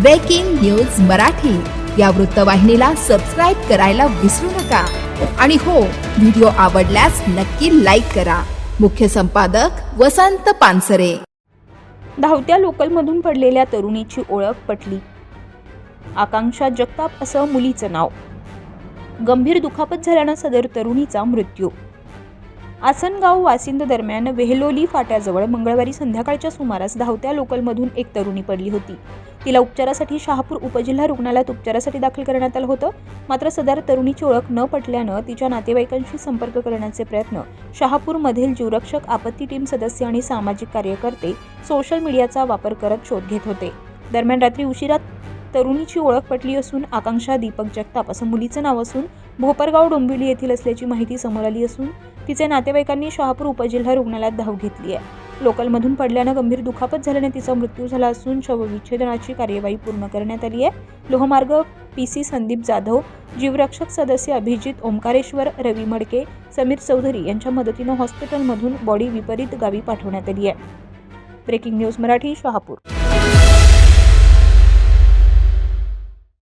Breaking news Marathi या वृत्तवाहिनीला subscribe करायला विसरू नका. आणि हो व्हिडिओ आवडल्यास नक्की लाईक करा. मुख्य संपादक वसंत पानसरे. धावत्या लोकलमधून पडलेल्या तरुणीची ओळख पटली. आकांक्षा जगताप असं मुलीचं नाव. गंभीर दुखापत झाल्यानं सदर तरुणीचा मृत्यू. आसनगाव वासिंद दरम्यान वेहलोली फाट्याजवळ मंगळवारी संध्याकाळच्या सुमारास धावत्या लोकलमधून एक तरुणी पडली होती. तिला उपचारासाठी शहापूर उपजिल्हा रुग्णालयात उपचारासाठी दाखल करण्यात आलं होतं. मात्र सदर तरुणीची ओळख न पटल्यानं तिच्या नातेवाईकांशी संपर्क करण्याचे प्रयत्न शहापूरमधील जीवरक्षक आपत्ती टीम सदस्य आणि सामाजिक कार्यकर्ते सोशल मीडियाचा वापर करत शोध घेत होते. दरम्यान रात्री उशिरा तरुणीची ओळख पटली असून आकांक्षा दीपक जगताप असं मुलीचं नाव असून भोपरगाव डोंबिवली येथील असल्याची माहिती समोर आली असून तिचे नातेवाईकांनी शहापूर उपजिल्हा रुग्णालयात धाव घेतली आहे. लोकलमधून पडल्यानं गंभीर दुखापत झाल्याने तिचा मृत्यू झाला असून शवविच्छेदनाची कार्यवाही पूर्ण करण्यात आली आहे. लोहमार्ग पी सी संदीप जाधव जीवरक्षक सदस्य अभिजित ओंकारेश्वर रवी मडके समीर चौधरी यांच्या मदतीनं हॉस्पिटलमधून बॉडी विपरीत गावी पाठवण्यात आली आहे. Breaking news Marathi Shahapur.